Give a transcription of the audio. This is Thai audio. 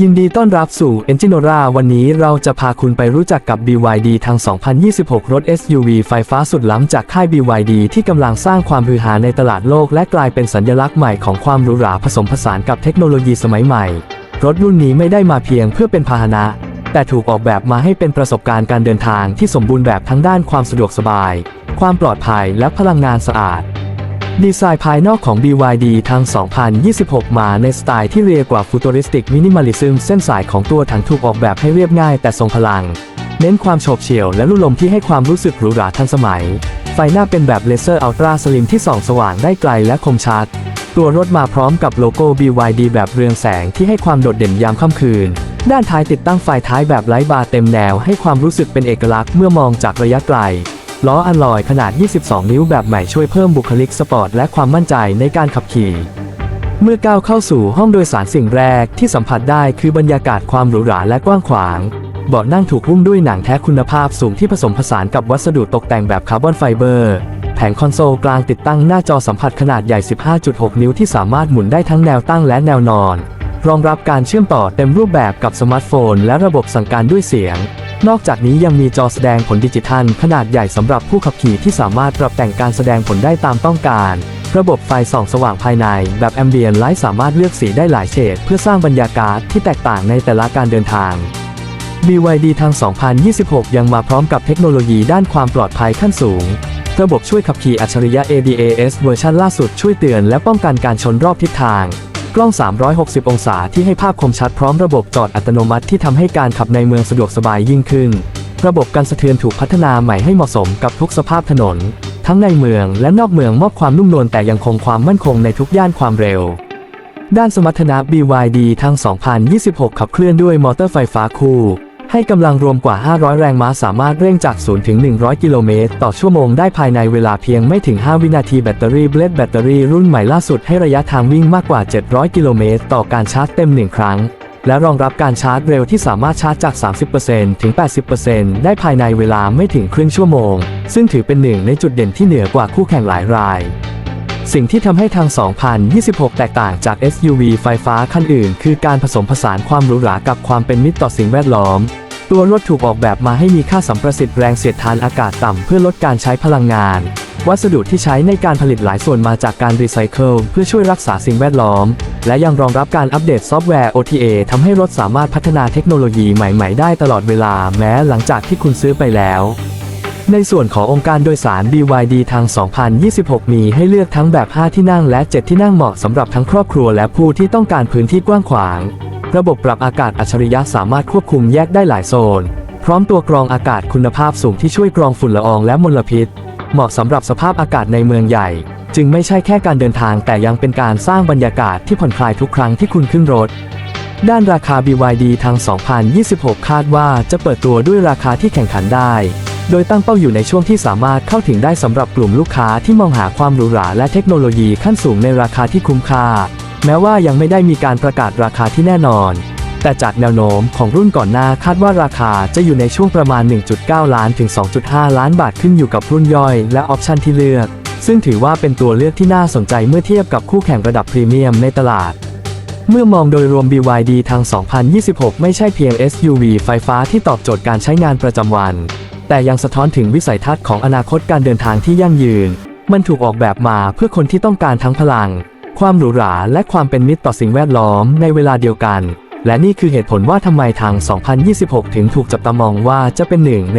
ยินดีต้อนรับสู่ e n g i n o r a วันนี้เราจะพาคุณไปรู้จักกับ BYD ทาง 2026 รถ SUV ไฟฟ้าสุดล้ำจากค่าย BYD ที่กำลังสร้างความฮือฮาในตลาดโลก และกลายเป็นสัญลักษณ์ใหม่ของความหรูหราผสมผสานกับเทคโนโลยีสมัยใหม่ รถรุ่นนี้ไม่ได้มาเพียงเพื่อเป็นพาหนะ แต่ถูกออกแบบมาให้เป็นประสบการณ์การเดินทางที่สมบูรณ์แบบทั้งด้านความสะดวกสบาย ความปลอดภัยและพลังงานสะอาด ดีไซน์ภายนอกของ BYD ทั้ง2026 มาในสไตล์ที่เรียกว่าฟูต u ริสติกมินิม l ลิซึมเส้นสายของตัวถังถูกออกแบบให้เรียบง่ายแต่ทรงพลัง เน้นความโฉบเฉี่ยวและลุ่ลมที่ให้ความรู้สึกหรูหราทันสมัย ไฟหน้าเป็นแบบเลเซอร์อัลตราสลิมที่ส่องสว่างได้ไกลและคมชัด ตัวรถมาพร้อมกับโลโก้ BYD แบบเรืองแสงที่ให้ความโดดเด่นยามค่ำคืน ด้านท้ายติดตั้งไฟท้ายแบบไร้บาร์เต็มแนวให้ความรู้สึกเป็นเอกลักษณ์เมื่อมองจากระยะไกล ล้ออัลลอยขนาด 22 นิ้วแบบใหม่ช่วยเพิ่มบุคลิกสปอร์ตและความมั่นใจในการขับขี่ เมื่อก้าวเข้าสู่ห้องโดยสารสิ่งแรกที่สัมผัสได้คือบรรยากาศความหรูหราและกว้างขวางเบาะนั่งถูกหุ้มด้วยหนังแท้คุณภาพสูงที่ผสมผสานกับวัสดุตกแต่งแบบคาร์บอนไฟเบอร์ แผงคอนโซลกลางติดตั้งหน้าจอสัมผัสขนาดใหญ่ 15.6 นิ้วที่สามารถหมุนได้ทั้งแนวตั้งและแนวนอน รองรับการเชื่อมต่อเต็มรูปแบบกับสมาร์ทโฟน และระบบสั่งการด้วยเสียง นอกจากนี้ยังมีจอแสดงผลดิจิทัล ขนาดใหญ่สำหรับผู้ขับขี่ที่สามารถปรับแต่งการแสดงผลได้ตามต้องการ ระบบไฟส่องสว่างภายใน แบบแอมเบียนไลท์สามารถเลือกสีได้หลายเฉดเพื่อสร้างบรรยากาศที่แตกต่างในแต่ละการเดินทาง BYD ทาง 2026 ยังมาพร้อมกับเทคโนโลยีด้านความปลอดภัยขั้นสูง ระบบช่วยขับขี่อัจฉริยะ ADAS เวอร์ชันล่าสุดช่วยเตือนและป้องกันการชนรอบทิศทาง กล้อง 360 องศาที่ให้ภาพคมชัดพร้อมระบบจอดอัตโนมัติที่ทำให้การขับในเมืองสะดวกสบายยิ่งขึ้น ระบบกันสะเทือนถูกพัฒนาใหม่ให้เหมาะสมกับทุกสภาพถนน ทั้งในเมืองและนอกเมืองมอบความนุ่มนวลแต่ยังคงความมั่นคงในทุกย่านความเร็ว ด้านสมรรถนะ BYD ทั้ง 2026 ขับเคลื่อนด้วยมอเตอร์ไฟฟ้าคู่ ให้กำลังรวมกว่า 500 แรงม้าสามารถเร่งจาก 0 ถึง 100 กิโลเมตร ต่อชั่วโมงได้ภายในเวลาเพียงไม่ถึง 5 วินาทีแบตเตอรี่เบลดแบตเตอรี่รุ่นใหม่ล่าสุดให้ระยะทางวิ่งมากกว่า 700 กิโลเมตร ต่อการชาร์จเต็ม 1 ครั้ง และรองรับการชาร์จเร็วที่สามารถชาร์จจาก 30%ถึง 80%ได้ภายในเวลาไม่ถึงครึ่งชั่วโมง ซึ่งถือเป็นหนึ่งในจุดเด่นที่เหนือกว่าคู่แข่งหลายรายสิ่งที่ทำให้ทาง 2026 แตกต่างจาก SUV ไฟฟ้าคันอื่น คือการผสมผสานความหรูหรากับความเป็นมิตรต่อสิ่งแวดล้อม ตัวรถถูกออกแบบมาให้มีค่าสัมประสิทธิ์แรงเสียดทานอากาศต่ำเพื่อลดการใช้พลังงาน วัสดุที่ใช้ในการผลิตหลายส่วนมาจากการรีไซเคิลเพื่อช่วยรักษาสิ่งแวดล้อม และยังรองรับการอัปเดตซอฟต์แวร์ OTA ทำให้รถสามารถพัฒนาเทคโนโลยีใหม่ ๆ ได้ตลอดเวลาแม้หลังจากที่คุณซื้อไปแล้วในส่วนขององค์การโดยสาร BYD ทาง 2026 มีให้เลือกทั้งแบบ 5 ที่นั่งและ 7 ที่นั่งเหมาะสำหรับทั้งครอบครัวและผู้ที่ต้องการพื้นที่กว้างขวาง ระบบปรับอากาศอัจฉริยะสามารถควบคุมแยกได้หลายโซน พร้อมตัวกรองอากาศคุณภาพสูงที่ช่วยกรองฝุ่นละอองและมลพิษ เหมาะสำหรับสภาพอากาศในเมืองใหญ่ จึงไม่ใช่แค่การเดินทางแต่ยังเป็นการสร้างบรรยากาศที่ผ่อนคลายทุกครั้งที่คุณขึ้นรถ ด้านราคา BYD ทาง 2026 คาดว่าจะเปิดตัวด้วยราคาที่แข่งขันได้ โดยตั้งเป้าอยู่ในช่วงที่สามารถเข้าถึงได้สำหรับกลุ่มลูกค้าที่มองหาความหรูหราและเทคโนโลยีขั้นสูงในราคาที่คุ้มค่า แม้ว่ายังไม่ได้มีการประกาศราคาที่แน่นอน แต่จากแนวโน้มของรุ่นก่อนหน้าคาดว่าราคาจะอยู่ในช่วงประมาณ 1.9 ล้านถึง 2.5 ล้านบาทขึ้นอยู่กับรุ่นย่อยและออปชันที่เลือก ซึ่งถือว่าเป็นตัวเลือกที่น่าสนใจเมื่อเทียบกับคู่แข่งระดับพรีเมียมในตลาดเมื่อมองโดยรวม BYD ทาง 2026 ไม่ใช่เพียง SUV ไฟฟ้าที่ตอบโจทย์การใช้งานประจำวัน แต่ยังสะท้อนถึงวิสัยทัศน์ของอนาคตการเดินทางที่ยั่งยืน มันถูกออกแบบมาเพื่อคนที่ต้องการทั้งพลัง ความหรูหราและความเป็นมิตรต่อสิ่งแวดล้อมในเวลาเดียวกัน และนี่คือเหตุผลว่าทำไมทาง 2026 ถึงถูกจับตามองว่าจะเป็นหนึ่งใน